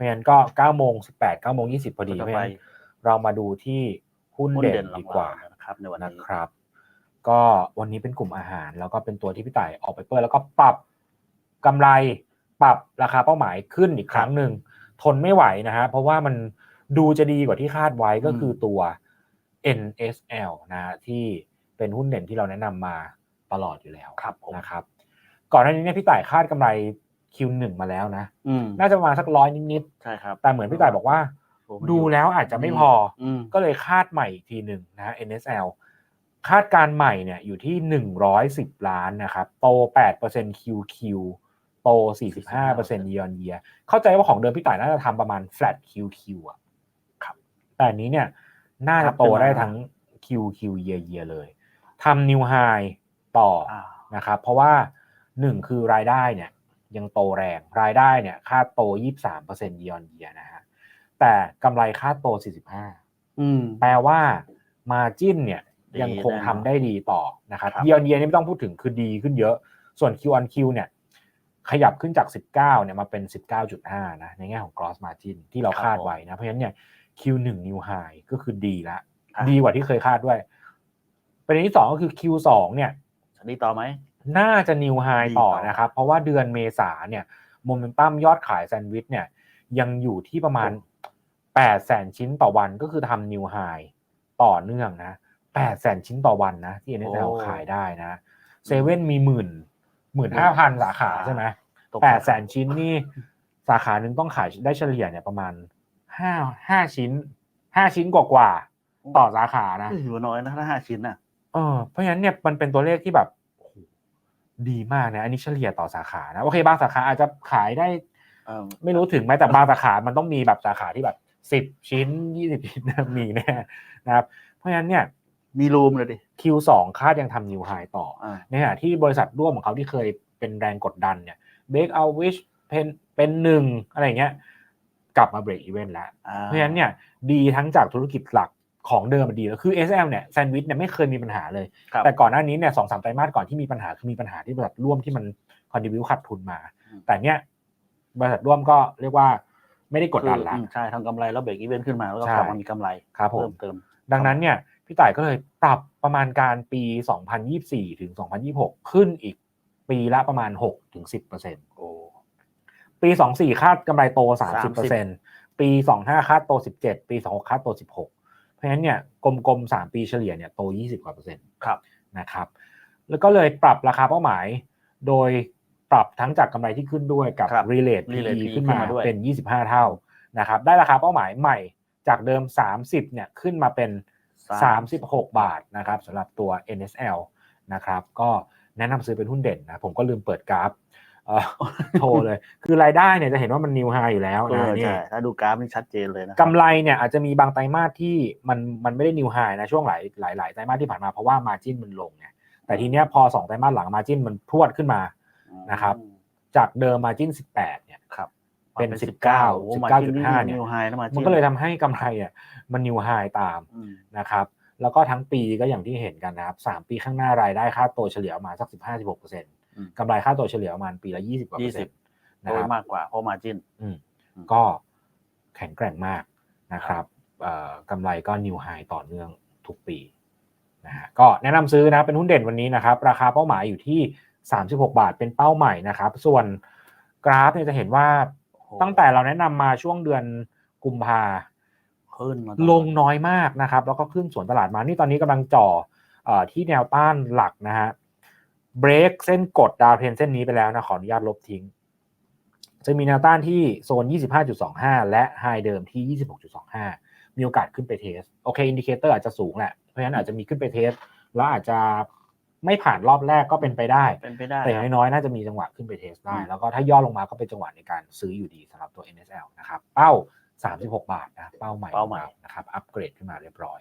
ราะฉะนั้นก็9โมง18 9โมง20พอดีก็เพจะราะฉะไปนั้นเรามาดูที่หุ้นหุ้นเด่นเด่นดีกว่าลำๆนะครับในวันนะนี้ครับ ก็วันนี้เป็นกลุ่มอาหาร แล้วก็เป็นตัวที่พี่ต่ายออกไปเปิดแล้วก็ปรับกำไรปรับราคาเป้าหมายขึ้นอีกครั้งหนึ่งทนไม่ไหวนะฮะเพราะว่ามันดูจะดีกว่าที่คาดไว้ก็คือตัว NSL นะฮะที่เป็นหุ้นเด่นที่เราแนะนำมาตลอดอยู่แล้วครับผมนะครับ ก่อนหน้านี้เนี่ยพี่ต่ายคาดกำไร Q1 มาแล้วนะ อืมน่าจะประมาณสักร้อยนิดใช่ครับๆแต่เหมือนพี่ต่ายบอกว่า โอ้มันดูแล้วอาจจะไม่พออืมก็เลยคาดใหม่อีกทีหนึ่งนะฮะ NSL คาดการณ์ใหม่เนี่ยอยู่ที่ 110 ล้านนะครับ โต 8% QQ โต 45% year on year เข้าใจว่าของเดิมพี่ต่ายน่าจะทำประมาณ flat QQ อะครับ แต่อันนี้เนี่ยน่าจะโตได้ทั้ง QQ year year เลยทำ new high ต่อ อ่า นะครับเพราะว่าหนึ่งคือรายได้เนี่ย ยังโตแรง รายได้เนี่ยคาดโต 23% year on year นะฮะแต่กำไรคาดโต 45อืมแปลว่า Margin เนี่ยดียังคงแน่นอนทำได้ดีต่อนะครับครับ year on year นี่ไม่ต้องพูดถึงคือดีขึ้นเยอะ ส่วน Q on Q เนี่ยขยับขึ้นจาก 19เนี่ยมาเป็น 19.5 นะในแง่ของ gross margin ที่เราคาดไว้นะ เพราะฉะนั้นเนี่ย Q1 new high ก็คือดีละอะดีกว่าที่เคยคาดด้วยประเด็นที่สองก็คือ Q2 เนี่ยจะดีต่อไหม น่าจะนิวไฮดีต่อต่อนะครับ เพราะว่าเดือนเมษาเนี่ยโมเมนตัมยอดขายแซนด์วิชเนี่ย ยังอยู่ที่ประมาณ8แสนชิ้นต่อวันก็คือทำนิวไฮต่อเนื่องนะ8แสนชิ้นต่อวันนะ ที่ NSL ขายได้นะเซเว่นมีหมื่นหมื่นห้าพันสาขาใช่ไหมตกแปดแสนชิ้นนี่สาขาหนึ่งต้องขายได้เฉลี่ยเนี่ยประมาณห้าห้าชิ้นห้าชิ้นกว่ากว่าๆต่อสาขานะเฮ้ยถือว่าน้อยนะถ้าห้าชิ้นน่ะเออเพราะฉะนั้นเนี่ยมันเป็นตัวเลขที่แบบโอ้โห ดีมากนะอันนี้เฉลี่ยต่อสาขานะโอเคบางสาขาอาจจะขายได้เออไม่รู้ถึงไหมแต่บางสาขามันต้องมีแบบสาขาที่แบบสิบชิ้นยี่สิบชิ้นมีแน่นะครับ เพราะฉะนั้นเนี่ยมีรูมเลยดิ Q2 คาดยังทำนิวไฮต่ออ่าในขณะที่บริษัทร่วมของเขาที่เคยเป็นแรงกดดันเนี่ยเบรกเอาวิชเป็นเป็นหนึ่งอะไรอย่างเงี้ย กลับมาเบรกอีเวนต์แล้วอ่าเพราะฉะนั้นเนี่ยดีทั้งจากธุรกิจหลัก ของเดิมมันดีแล้วคือ SL เนี่ยแซนด์วิชเนี่ยไม่เคยมีปัญหาเลย ครับแต่ก่อนหน้านี้เนี่ยสองสามไตรมาสก่อนที่มีปัญหาคือมีปัญหาที่บริษัทร่วมที่มันคอนดิวิวขาดทุนมา อืม แต่เนี่ยบริษัทร่วมก็เรียกว่าไม่ได้กดดันละคืออืมใช่ทำกำไรแล้วเบรกอีเวนต์ขึ้นมาแล้วก็ใช่ กลับมามีกำไรครับผมเพิ่มเติม ดังนั้นเนี่ยพี่ต่ายก็เลยปรับประมาณการปี 2024 ถึง 2026 ขึ้นอีกปีละประมาณ 6 ถึง 10%โอ้ปี 24 คาดกำไรโต30%ปี 25 คาดโต 17 ปี 26 คาดโต 16 เพราะฉะนั้นเนี่ยกลมๆ 3 ปีเฉลี่ยเนี่ยโต 20 กว่าเปอร์เซ็นต์ครับนะครับ แล้วก็เลยปรับราคาเป้าหมาย โดยปรับทั้งจากกำไรที่ขึ้นด้วยกับครับ relate relate PE PE ขึ้นขึ้นมามาด้วยเป็น 25 เท่านะครับได้ราคาเป้าหมายใหม่จากเดิม 30เนี่ยขึ้นมาเป็น 36 บาทนะครับสำหรับตัว NSL นะครับก็แนะนำซื้อเป็นหุ้นเด่นนะผมก็ลืมเปิดกราฟเอ่อ โชว์เลย คือรายได้เนี่ยจะเห็นว่ามันนิวไฮอยู่แล้วเอนะอนี่ใช่ถ้าดูกราฟนี่ชัดเจนเลยนะกำไรเนี่ยอาจจะมีบางไตรมาสที่มันมันไม่ได้นิวไฮนะช่วงหลายหลายหลายไตรมาสที่ผ่านมาเพราะว่ามาจินมันลงไงแต่ทีเนี้ยพอสองไตรมาสหลังมาจินมันพรวดขึ้นมานะครับ จากเดิมมาจิน18เนี่ยครับเป็น19 19โอ้19.5เนี่ยนิวไฮนะมามันก็เลยทำให้กำไรอะมันนิวไฮตามอืมนะครับ แล้วก็ทั้งปีก็อย่างที่เห็นกันนะครับสามปีข้างหน้ารายได้ค่าโตเฉลี่ยประมาณสัก15-16เปอร์เซ็นต์อืม กำไรค่าโตเฉลี่ยประมาณปีละ20กว่าเปอร์เซ็นต์โดนะยครับมากกว่าเพราะมาจินอืมอืมก็แข็งแกร่งมากนะครับเอ่อกำไรก็นิวไฮต่อเนื่องทุกปีนะฮะก็แนะนำซื้อนะเป็นหุ้นเด่นวันนี้นะครับ ราคาเป้าหมายอยู่ที่ 36 บาทเป็นเป้าใหม่นะครับ ส่วนกราฟเนี่ยจะเห็นว่าตั้งแต่เราแนะนำมาช่วงเดือนกุมภาขึ้นมาลงน้อยมากนะครับ แล้วก็ขึ้นสวนตลาดมานี่ตอนนี้กำลังจ่อเออที่แนวต้านหลักนะฮะ เบรกเส้นกดดาวเทรนเส้นนี้ไปแล้วนะขออนุญาตลบทิ้ง จะมีแนวต้านที่โซน 25.25 และไฮเดิมที่ 26.25 มีโอกาสขึ้นไปเทส โอเคอินดิเคเตอร์อาจจะสูงแหละ เพราะฉะนั้นอาจจะมีขึ้นไปเทส แล้วอาจจะไม่ผ่านรอบแรกก็เป็นไปได้เป็นไปได้ แต่อย่างน้อยๆ น่าจะมีจังหวะขึ้นไปเทสได้ แล้วก็ถ้าย่อลงมาก็เป็นจังหวะในการซื้ออยู่ดีสำหรับตัว NSL นะครับ เป้า 36 บาทนะ เป้าใหม่เป้าใหม่นะครับ อัปเกรดขึ้นมาเรียบร้อย